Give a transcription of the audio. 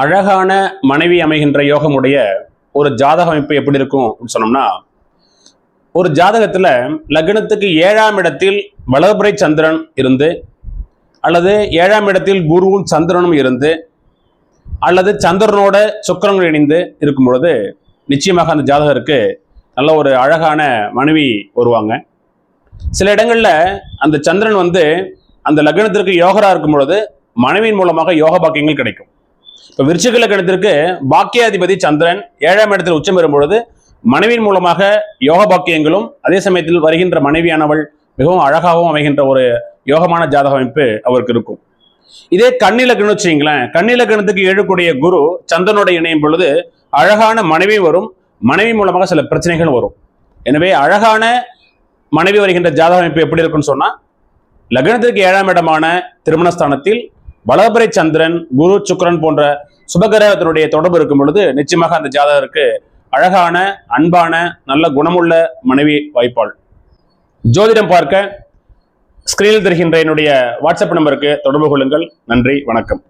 அழகான மனைவி அமைகின்ற யோகமுடைய ஒரு ஜாதக அமைப்பு எப்படி இருக்கும் அப்படின்னு சொன்னோம்னா ஒரு ஜாதகத்தில் லக்னத்துக்கு ஏழாம் இடத்தில் வலதுபுரை சந்திரன் இருந்து அல்லது ஏழாம் இடத்தில் குருவும் சந்திரனும் இருந்து அல்லது சந்திரனோட சுக்கரங்கள் இணைந்து இருக்கும் பொழுது நிச்சயமாக அந்த ஜாதகருக்கு நல்ல ஒரு அழகான மனைவி வருவாங்க. சில இடங்களில் அந்த சந்திரன் வந்து அந்த லக்னத்திற்கு யோகராக இருக்கும் பொழுது மனைவியின் மூலமாக யோக பாக்கியங்கள் கிடைக்கும். இப்போ விருச்சிக லக்னத்திற்கு பாக்கியாதிபதி சந்திரன் ஏழாம் இடத்தில் உச்சம் பெறும் பொழுது மனைவியின் மூலமாக யோக பாக்கியங்களும் அதே சமயத்தில் வருகின்ற மனைவியானவள் மிகவும் அழகாகவும் அமைகின்ற ஒரு யோகமான ஜாதக அமைப்பு அவருக்கு இருக்கும். இதே கண்ணிலக்கணம் வச்சுங்களேன் கண்ணிலக்கணத்துக்கு ஏழக்கூடிய குரு சந்திரனோட இணையும் பொழுது அழகான மனைவி வரும் மனைவி மூலமாக சில பிரச்சனைகள் வரும். எனவே அழகான மனைவி வருகின்ற ஜாதக அமைப்பு எப்படி இருக்குன்னு சொன்னா லக்னத்திற்கு ஏழாம் இடமான திருமணஸ்தானத்தில் வளபரை சந்திரன் குரு சுக்கரன் போன்ற சுபகிரகத்தினுடைய தொடர்பு இருக்கும் பொழுது நிச்சயமாக அந்த ஜாதகருக்கு அழகான அன்பான நல்ல குணமுள்ள மனைவி வாய்ப்பாள். ஜோதிடம் பார்க்க ஸ்கிரீனில் தெரிகின்ற என்னுடைய வாட்ஸ்அப் நம்பருக்கு தொடர்பு கொள்ளுங்கள். நன்றி வணக்கம்.